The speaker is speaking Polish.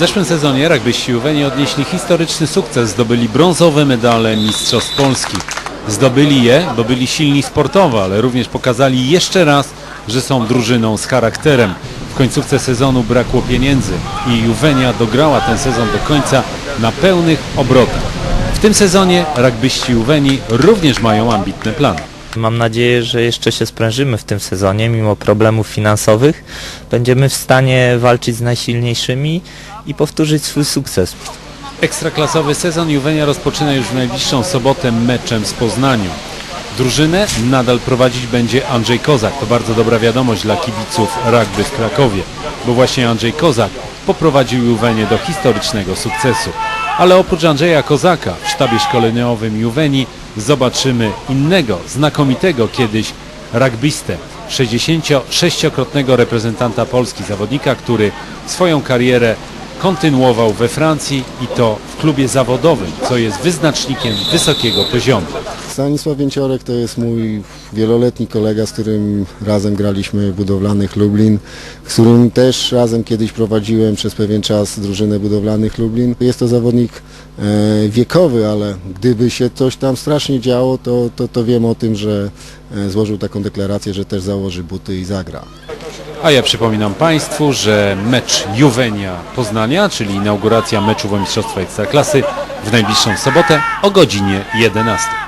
zeszłym sezonie rugbyści Juweni odnieśli historyczny sukces, zdobyli brązowe medale Mistrzostw Polski. Zdobyli je, bo byli silni sportowo, ale również pokazali jeszcze raz, że są drużyną z charakterem. W końcówce sezonu brakło pieniędzy i Juwenia dograła ten sezon do końca na pełnych obrotach. W tym sezonie rugbyści Juweni również mają ambitne plany. Mam nadzieję, że jeszcze się sprężymy w tym sezonie, mimo problemów finansowych. Będziemy w stanie walczyć z najsilniejszymi i powtórzyć swój sukces. Ekstraklasowy sezon Juwenia rozpoczyna już w najbliższą sobotę meczem z Poznaniu. Drużynę nadal prowadzić będzie Andrzej Kozak. To bardzo dobra wiadomość dla kibiców rugby w Krakowie, bo właśnie Andrzej Kozak poprowadził Juwenię do historycznego sukcesu. Ale oprócz Andrzeja Kozaka w sztabie szkoleniowym Juweni zobaczymy innego, znakomitego kiedyś rugbystę, 66-krotnego reprezentanta Polski, zawodnika, który swoją karierę kontynuował we Francji i to w klubie zawodowym, co jest wyznacznikiem wysokiego poziomu. Stanisław Więciorek to jest mój wieloletni kolega, z którym razem graliśmy budowlanych Lublin, z którym też razem kiedyś prowadziłem przez pewien czas drużynę budowlanych Lublin. Jest to zawodnik e, wiekowy, ale gdyby się coś tam strasznie działo, to, to, to wiem o tym, że e, złożył taką deklarację, że też założy buty i zagra. A ja przypominam Państwu, że mecz Juwenia Poznania, czyli inauguracja meczu o Mistrzostwa Ekstraklasy w najbliższą sobotę o godzinie 11.